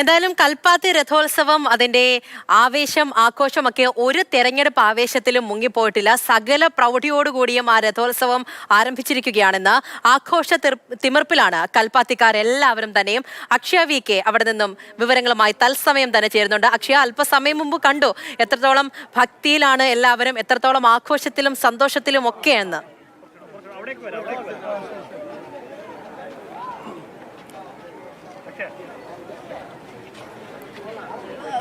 എന്തായാലും കൽപ്പാത്തി രഥോത്സവം അതിന്റെ ആവേശം ആഘോഷമൊക്കെ ഒരു തെരഞ്ഞെടുപ്പ് ആവേശത്തിലും മുങ്ങിപ്പോയിട്ടില്ല. സകല പ്രൗഢിയോടുകൂടിയും ആ രഥോത്സവം ആരംഭിച്ചിരിക്കുകയാണെന്ന് ആഘോഷ തിമിർപ്പിലാണ് കൽപ്പാത്തിക്കാരെല്ലാവരും തന്നെയും. അക്ഷയ വി കെ അവിടെ നിന്നും വിവരങ്ങളുമായി തത്സമയം തന്നെ ചേരുന്നുണ്ട്. അക്ഷയ അല്പസമയം മുമ്പ് കണ്ടു. എത്രത്തോളം ഭക്തിയിലാണ് എല്ലാവരും എത്രത്തോളം ആഘോഷത്തിലും സന്തോഷത്തിലും ഒക്കെയെന്ന്.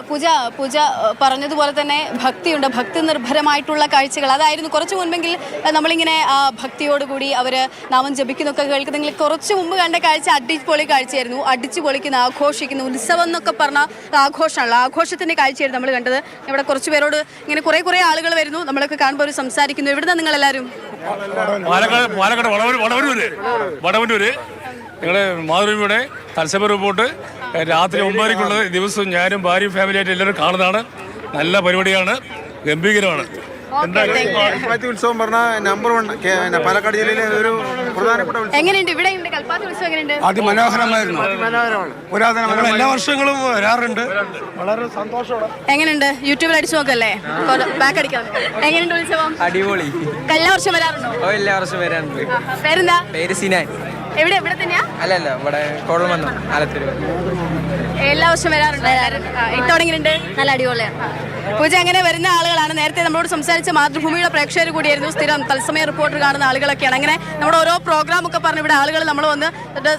പൂജ പൂജ പറഞ്ഞതുപോലെ തന്നെ ഭക്തിയുണ്ട്. ഭക്തി നിർഭരമായിട്ടുള്ള കാഴ്ചകൾ. അതായിരുന്നു കുറച്ച് മുൻപെങ്കിൽ നമ്മളിങ്ങനെ ഭക്തിയോടുകൂടി അവർ നാമം ജപിക്കുന്നൊക്കെ കേൾക്കുന്നെങ്കിൽ കുറച്ച് മുമ്പ് കണ്ട കാഴ്ച അടിപൊളി കാഴ്ചയായിരുന്നു. അടിച്ചു പൊളിക്കുന്ന ആഘോഷിക്കുന്ന ഉത്സവം എന്നൊക്കെ പറഞ്ഞ ആഘോഷമാണല്ലോ ആഘോഷത്തിന്റെ കാഴ്ചയായിരുന്നു നമ്മൾ കണ്ടത്. ഇവിടെ കുറച്ച് പേരോട് ഇങ്ങനെ കുറേ കുറേ ആളുകൾ വരുന്നു. നമ്മളൊക്കെ കാണുമ്പോൾ സംസാരിക്കുന്നു. എവിടുന്നാ നിങ്ങൾ എല്ലാവരും പാലക്കാട് പാലക്കാട് വടവൂർ വടവന്നൂര് വടവന്നൂര്. ഞങ്ങളുടെ മാതൃഭൂമിയുടെ തത്സമയ റിപ്പോർട്ട് രാത്രി ഒമ്പതരയ്ക്കുള്ളത് ദിവസവും ഞാനും ഭാര്യയും ഫാമിലിയായിട്ട് എല്ലാവരും കാണുന്നതാണ്. നല്ല പരിപാടിയാണ്. ഗംഭീരമാണ്. കൽപ്പാത്തി ഉത്സവം പറഞ്ഞ നമ്പർ വൺ പാലക്കാട് ജില്ലയിലെ ഒരു പ്രധാനപ്പെട്ട ഉത്സവം. എങ്ങനെയുണ്ട്? ഇവിടെ അതിമനോഹരമായിരുന്നു. പുരാതന എല്ലാ വർഷങ്ങളും വരാറുണ്ട്. എങ്ങനെയുണ്ട്? യൂട്യൂബിൽ അടിച്ചു നോക്കല്ലേ? ബാക്ക് അടിക്കാം എങ്ങനെയുണ്ട് ഉത്സവം? അടിപൊളി. എല്ലാ വർഷം വരാറുണ്ടോ? ഓ എല്ലാ വർഷവും വരാറുണ്ട്. പേരെന്താ? പേര് സിനാൻ. എവിടെ എവിടെ തന്നെയാ? അല്ല അല്ല ഇവിടെ വന്നു ആലത്തൂര്. എല്ലാ വർഷം വരാറുണ്ട്. ആ, ഇത്തവണ എങ്ങനെയുണ്ട്? നല്ല അടിപൊളിയാണ്. പൂജ അങ്ങനെ വരുന്ന ആളുകളാണ്. നേരത്തെ നമ്മളോട് സംസാരിച്ച മാതൃഭൂമിയുടെ പ്രേക്ഷകർ കൂടിയായിരുന്നു. സ്ഥിരം തത്സമയ റിപ്പോർട്ടർ കാണുന്ന ആളുകളൊക്കെയാണ്. അങ്ങനെ നമ്മുടെ ഓരോ പ്രോഗ്രാം ഒക്കെ പറഞ്ഞ് ഇവിടെ ആളുകൾ നമ്മൾ വന്ന്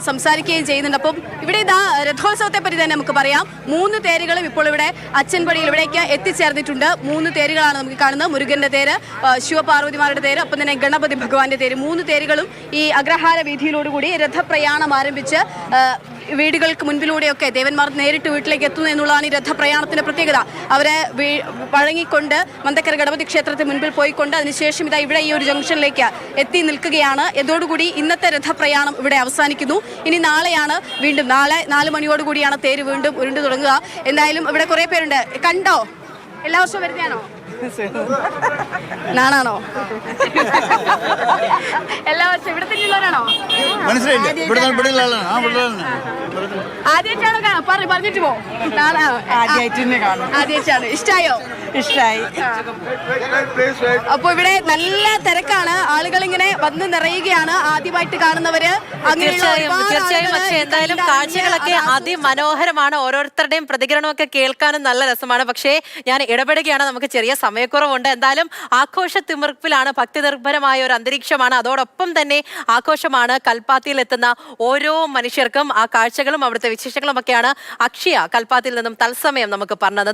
സംസാരിക്കുകയും ചെയ്യുന്നുണ്ട്. അപ്പം ഇവിടെ ഇതാ രഥോത്സവത്തെ പറ്റി തന്നെ നമുക്ക് പറയാം. മൂന്ന് തേരുകളും ഇപ്പോൾ ഇവിടെ അച്ഛൻപടിയിൽ ഇവിടേക്ക് എത്തിച്ചേർന്നിട്ടുണ്ട്. മൂന്ന് തേരുകളാണ് നമുക്ക് കാണുന്നത്. മുരുകന്റെ തേര് ശിവപാർവതിമാരുടെ തേര് ഒപ്പം തന്നെ ഗണപതി ഭഗവാന്റെ തേര്. മൂന്ന് തേരുകളും ഈ അഗ്രഹാര വീതിയിലോടുകൂടി രഥപ്രയാണം ആരംഭിച്ച് വീടുകൾക്ക് മുൻപിലൂടെയൊക്കെ ദേവന്മാർ നേരിട്ട് വീട്ടിലേക്ക് എത്തുന്നു എന്നുള്ളതാണ് ഈ രഥപ്രയാണത്തിന്റെ പ്രത്യേകത. അവരെ വഴങ്ങിക്കൊണ്ട് മന്തക്കര ഗണപതി ക്ഷേത്രത്തിന് മുൻപിൽ പോയിക്കൊണ്ട് അതിനുശേഷം ഇതാ ഇവിടെ ഈ ഒരു ജംഗ്ഷനിലേക്ക് എത്തി നിൽക്കുകയാണ്. ഇതോടുകൂടി ഇന്നത്തെ രഥപ്രയാണം ഇവിടെ അവസാനിക്കുന്നു. ഇനി നാളെയാണ് വീണ്ടും നാളെ നാല് മണിയോടുകൂടിയാണ് തേര് വീണ്ടും ഉരുണ്ടു തുടങ്ങുക. എന്തായാലും ഇവിടെ കുറേ പേരുണ്ട്. കണ്ടോ? എല്ലാ വർഷവും വരുന്നതാണോ? നാണാണോ? എല്ലാ വർഷം ഇവിടെ തന്നെയുള്ളവരാണോ? മനസ്സിലായില്ല. ഇവിടെ ഇവിടെ ആദ്യമായിട്ടാണോ പറഞ്ഞിട്ട് പോ. ആദ്യമായിട്ടാണ്. ഇഷ്ടായോ? ഇഷ്ടായി. അപ്പൊ ഇവിടെ നല്ല തിരക്കാണ്. ആളുകൾ ഇങ്ങനെ വന്ന് നിറയുകയാണ്. ആദ്യമായിട്ട് കാണുന്നവര്. അങ്ങനെയുള്ള തീർച്ചയായും തീർച്ചയായും. പക്ഷെ എന്തായാലും കാഴ്ചകളൊക്കെ അത് അതിമനോഹരമാണ്. ഓരോരുത്തരുടെയും പ്രതികരണമൊക്കെ കേൾക്കാനും നല്ല രസമാണ്. പക്ഷേ ഞാൻ ഇടപെടുകയാണ്. നമുക്ക് ചെറിയ സമയക്കുറവുണ്ട്. എന്തായാലും ആഘോഷ തിമിർപ്പിലാണ് ഭക്തി നിർഭരമായ ഒരു അന്തരീക്ഷമാണ്. അതോടൊപ്പം തന്നെ ആഘോഷമാണ് കൽപ്പാത്തിയിൽ എത്തുന്ന ഓരോ മനുഷ്യർക്കും. ആ കാഴ്ചകളും അവിടുത്തെ വിശേഷങ്ങളും ഒക്കെയാണ് അക്ഷയ കൽപ്പാത്തിയിൽ നിന്നും തത്സമയം നമുക്ക് പറഞ്ഞത്.